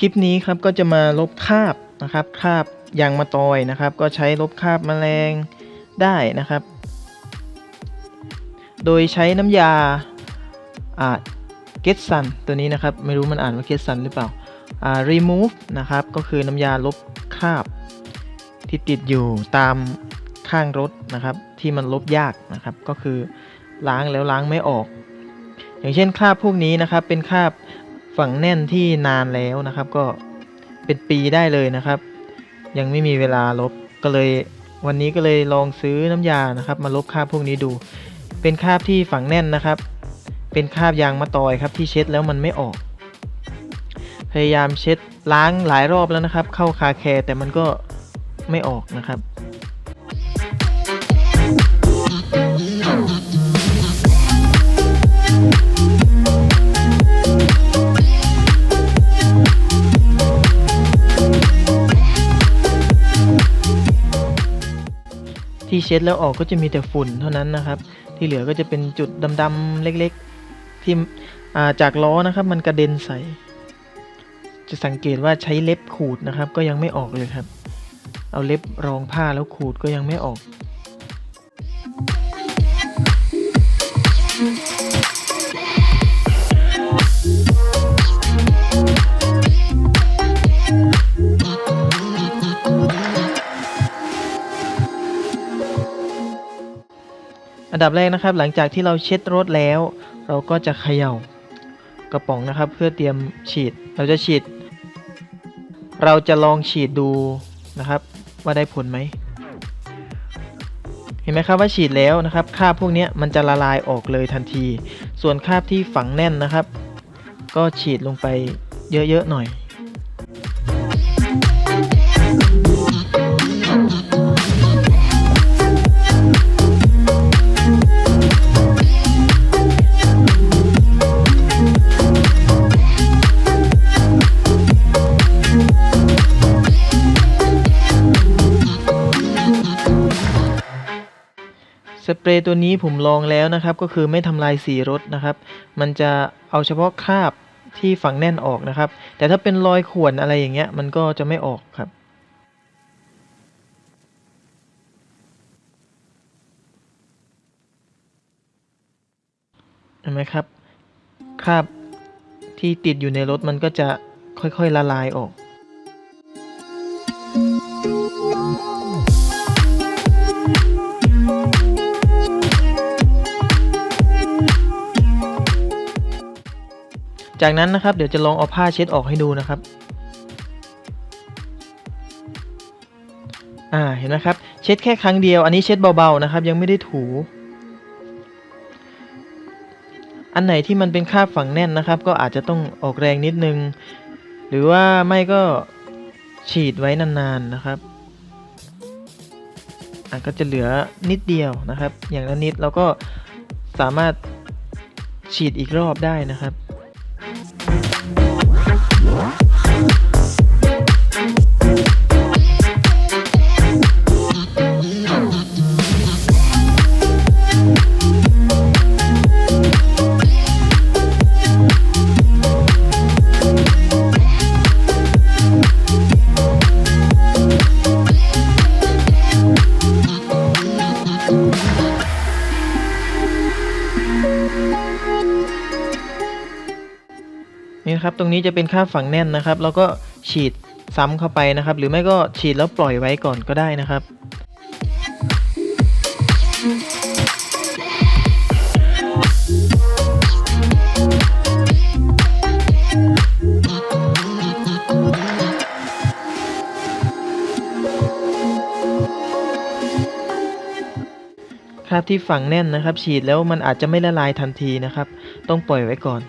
คลิปนี้ครับก็จะมาลบคราบนะครับคราบยางมะตอยนะครับ ก็ใช้ลบคราบแมลงได้นะครับ โดยใช้น้ำยาอ่าเกตซันตัวนี้นะครับ ไม่รู้มันอ่านว่าเกตซันหรือเปล่าอ่า remove นะครับ ก็คือน้ำยาลบคราบ ที่ติดอยู่ตามข้างรถนะครับ ที่มันลบยากนะครับ ก็คือล้างแล้วล้างไม่ออก อย่างเช่นคราบพวกนี้นะครับ เป็นคราบ ฝังแน่นที่นานแล้วนะครับ ก็เป็นปีได้เลยนะครับ ยังไม่มีเวลาลบก็เลย วันนี้ก็เลยลองซื้อน้ำยานะครับ มาลบคราบพวกนี้ดู เป็นคราบที่ฝังแน่นนะครับ เป็นคราบยางมะตอยครับที่เช็ดแล้วมันไม่ออก พยายามเช็ดล้างหลายรอบแล้วนะครับ เข้าคาแคร์แต่มันก็ไม่ออกนะครับ ช็ดแล้วออกก็จะมีแต่ฝุ่นเท่านั้นนะครับ ที่เหลือก็จะเป็นจุดดำๆเล็กๆที่าจากล้อนะครับ มันกระเด็นใส่ จะสังเกตว่าใช้เล็บขูดนะครับ ก็ยังไม่ออกเลยครับ เอาเล็บรองผ้าแล้วขูดก็ยังไม่ออก อันดับแรกนะครับ หลังจากที่เราเช็ดรถแล้ว เราก็จะเขย่ากระป๋องนะครับ เพื่อเตรียมฉีด เราจะฉีด เราจะลองฉีดดูนะครับ ว่าได้ผลไหมเห็นไหมครับว่าฉีดแล้วนะครับคราบพวกนี้มันจะละลายออกเลยทันที ส่วนคราบที่ฝังแน่นนะครับ ก็ฉีดลงไปเยอะๆหน่อย เปรย์ตัวนี้ผมลองแล้วนะครับ ก็คือไม่ทำลายสีรถนะครับ มันจะเอาเฉพาะคราบที่ฝังแน่นออกนะครับ แต่ถ้าเป็นรอยข่วนอะไรอย่างเงี้ย มันก็จะไม่ออกครับเห็นไหมครับคราบที่ติดอยู่ในรถมันก็จะค่อยๆละลายออก จากนั้นนะครับเดี๋ยวจะลองเอาผ้าเช็ดออกให้ดูนะครับอ่าเห็นไหมครับเช็ดแค่ครั้งเดียว อันนี้เช็ดเบาๆนะครับ ยังไม่ได้ถู อันไหนที่มันเป็นคราบฝังแน่นนะครับ ก็อาจจะต้องออกแรงนิดนึง หรือว่าไม่ก็ฉีดไว้นานๆนะครับอะก็จะเหลือนิดเดียวนะครับ อย่างละนิดแล้วก็สามารถฉีดอีกรอบได้นะครับ Hãy subscribe นี่ครับตรงนี้จะเป็นค่าฝังแน่นนะครับ แล้วก็ฉีดซ้ำเข้าไปนะครับ หรือไม่ก็ฉีดแล้วปล่อยไว้ก่อนก็ได้นะครับคราบที่ฝังแน่นนะครับ ฉีดแล้วมันอาจจะไม่ละลายทันทีนะครับ ต้องปล่อยไว้ก่อน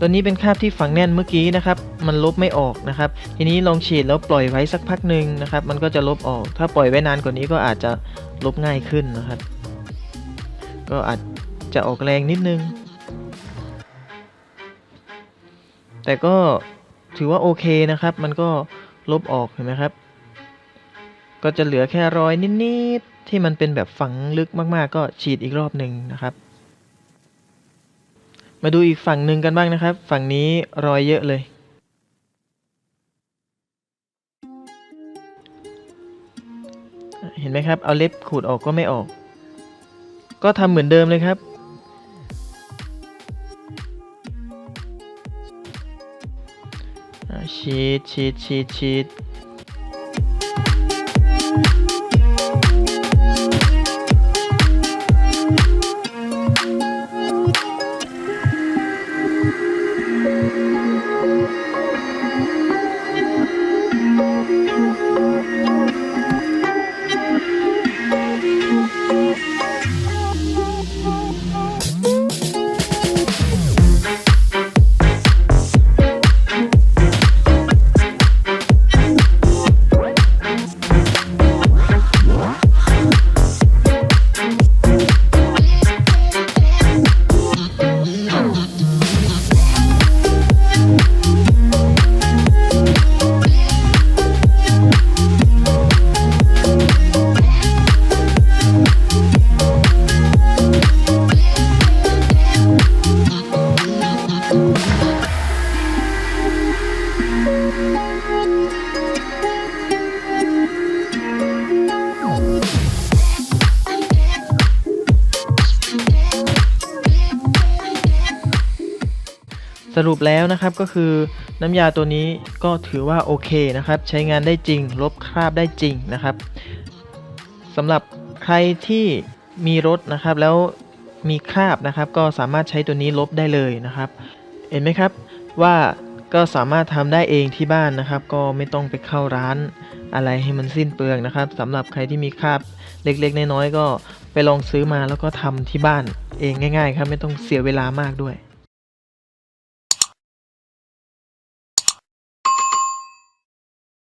ตัวนี้เป็นคราบที่ฝังแน่นเมื่อกี้นะครับ มันลบไม่ออกนะครับ ทีนี้ลองฉีดแล้วปล่อยไว้สักพักหนึ่งนะครับ มันก็จะลบออก ถ้าปล่อยไว้นานกว่านี้ก็อาจจะลบง่ายขึ้นนะครับ ก็อาจจะออกแรงนิดนึง แต่ก็ถือว่าโอเคนะครับ มันก็ลบออกเห็นไหมครับ ก็จะเหลือแค่รอยนิดๆที่มันเป็นแบบฝังลึกมากๆ ก็ฉีดอีกรอบหนึ่งนะครับ มาดูอีกฝั่งหนึ่งกันบ้างนะครับ ฝั่งนี้รอยเยอะเลย เห็นไหมครับ เอาเล็บขูดออกก็ไม่ออก ก็ทำเหมือนเดิมเลยครับ ชีดชีดชีดชีด สรุปแล้วนะครับก็คือน้ำยาตัวนี้ก็ถือว่าโอเคนะครับ ใช้งานได้จริง ลบคราบได้จริงนะครับสำหรับใครที่มีรถนะครับแล้วมีคราบนะครับ ก็สามารถใช้ตัวนี้ลบได้เลยนะครับ เห็นไหมครับว่าก็สามารถทำได้เองที่บ้านนะครับ ก็ไม่ต้องไปเข้าร้านอะไรให้มันสิ้นเปลืองนะครับสำหรับใครที่มีคราบเล็กๆน้อยๆก็ไปลองซื้อมาแล้วก็ทำที่บ้านเองง่าย ๆ ครับ ไม่ต้องเสียเวลามากด้วย